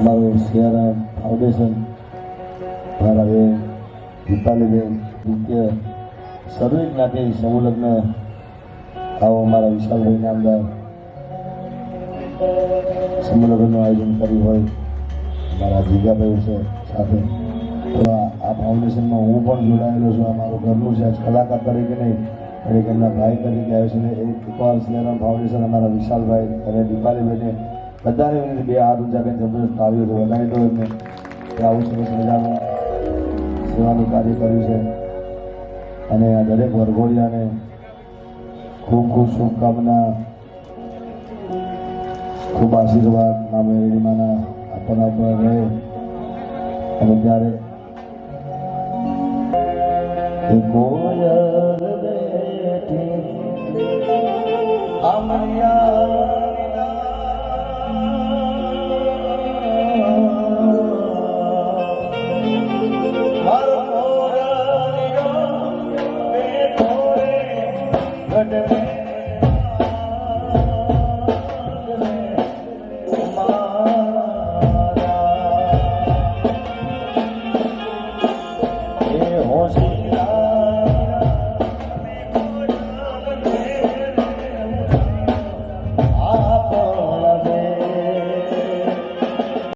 અમારું સિયારામ ફાઉન્ડેશન મારા બેન દીપાલીબેન મુખ્ય સર્વે જ્ઞાતિ સંલગ્ન આવો અમારા વિશાલભાઈ નામદાર સંલગ્નનું આયોજન કર્યું હોય મારા જીગાભાઈ છે સાથે તો આ ફાઉન્ડેશનમાં હું પણ જોડાયેલો છું આ મારું ઘરનું છે કલાકાર તરીકે નહીં ઘડીક એમના ભાઈ તરીકે આવ્યો છે એકવાર સિયારામ ફાઉન્ડેશન અમારા વિશાલભાઈ અને દીપાલીબેને બધાને બે હાથ ઊંચા કરીને જબરદસ્ત આવ્યો છે વધારે દો એમને. આવું સરસ મજાનું સેવાનું કાર્ય કર્યું છે. અને આ દરેક વરઘોડિયાને ખૂબ ખૂબ શુભકામના, ખૂબ આશીર્વાદ મા મેરડીમાના આપણા પર રહે. અને ત્યારે કોયલ બેઠી અમરિયા Lord.